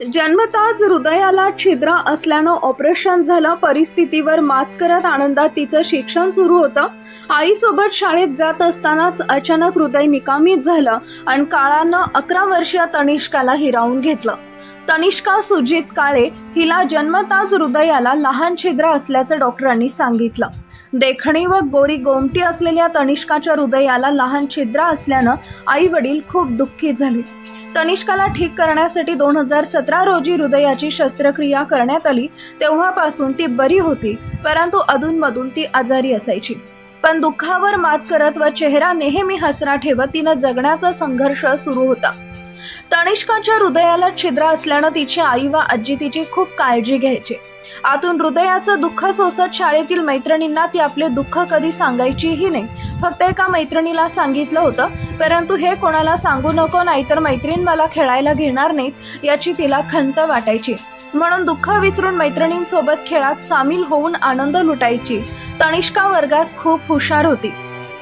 जन्मताच हृदयाला छिद्र असल्यानं ऑपरेशन झालं परिस्थितीवर मात करत आनंदात तिचं शिक्षण सुरू होतं. आईसोबत शाळेत जात असतानाच अचानक हृदय निकामीत झालं आणि काळानं अकरा वर्षीय तनिष्काला हिरावून घेतलं. तनिष्का सुजित काळे हिला जन्मताच हृदयाला लहान छिद्र असल्याचं डॉक्टरांनी सांगितलं. देखणी व गोरी गोमटी असलेल्या तनिष्काच्या हृदयाला लहान छिद्र असल्यानं आई वडील खूप दुःखी झाले. तनिष्काला ठीक करण्यासाठी दोन हजार सतरा रोजी हृदयाची शस्त्रक्रिया करण्यात आली. तेव्हापासून ती बरी होती परंतु अधूनमधून ती आजारी असायची. पण दुःखावर मात करत व चेहरा नेहमी हसरा ठेवत तिनं जगण्याचा संघर्ष सुरू होता. तनिष्काच्या हृदयाला छिद्र असल्यानं तिची आई व आजी तिची खूप काळजी घ्यायची. आतून हृदयाचं दुःख सोसत शाळेतील मैत्रिणींना ती आपले दुःख कधी सांगायचीही नाही. फक्त एका मैत्रिणीला सांगितलं होतं परंतु हे कोणाला सांगू नको नाहीतर मैत्रीण मला खेळायला घेणार नाहीत याची तिला खंत वाटायची. म्हणून दुःख विसरून मैत्रिणींसोबत खेळात सामील होऊन आनंद लुटायची. तनिष्का वर्गात खूप हुशार होती.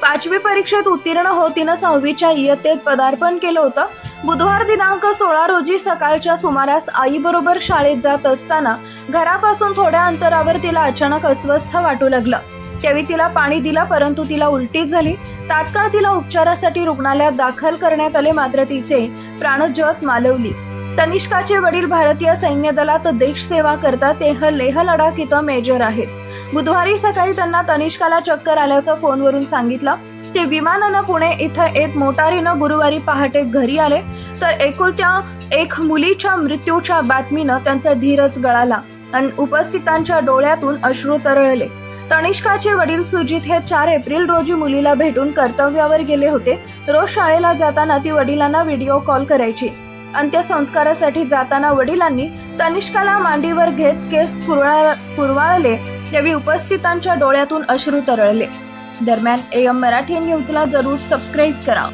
पाचवी परीक्षेत उत्तीर्ण होतीनं तिनं सहावीच्या इयत्तेत पदार्पण केलं होतं बुधवार दिनांक सोळा रोजी सकाळच्या सुमारास आईबरोबर शाळेत जात असताना घरापासून थोड्या अंतरावर तिला अचानक अस्वस्थ वाटू लागलं. त्यावेळी तिला पाणी दिलं परंतु तिला उलटी झाली. तात्काळ तिला उपचारासाठी रुग्णालयात दाखल करण्यात आले मात्र तिचे प्राणज्योत मालवली. तनिष्काचे वडील भारतीय सैन्य दलात देश सेवा करतात ते ह लेह लडाख इथं मेजर आहेत. बुधवारी सकाळी त्यांना तनिष्काला चक्कर आल्याचं फोनवरून सांगितलं. ते विमानानं पुणे इथं येत मोटारीनं गुरुवारी पहाटे घरी आले तर एकुलत्या एक मुलीच्या मृत्यूच्या बातमीनं त्यांचा धीरच गळाला आणि उपस्थितांच्या डोळ्यातून अश्रू तरळले. तनिष्काचे वडील सुजित हे चार एप्रिल रोजी मुलीला भेटून कर्तव्यावर गेले होते. रोज शाळेला जाताना ती वडिलांना व्हिडिओ कॉल करायची अंत्यसंस्कारासाठी जाताना वडिलांनी तनिष्काला मांडीवर घेत केस कुरळा कुरवाळले. यावेळी उपस्थितांच्या डोळ्यातून अश्रू तरळले. दरम्यान एम मराठी न्यूजला जरूर सबस्क्राईब करा.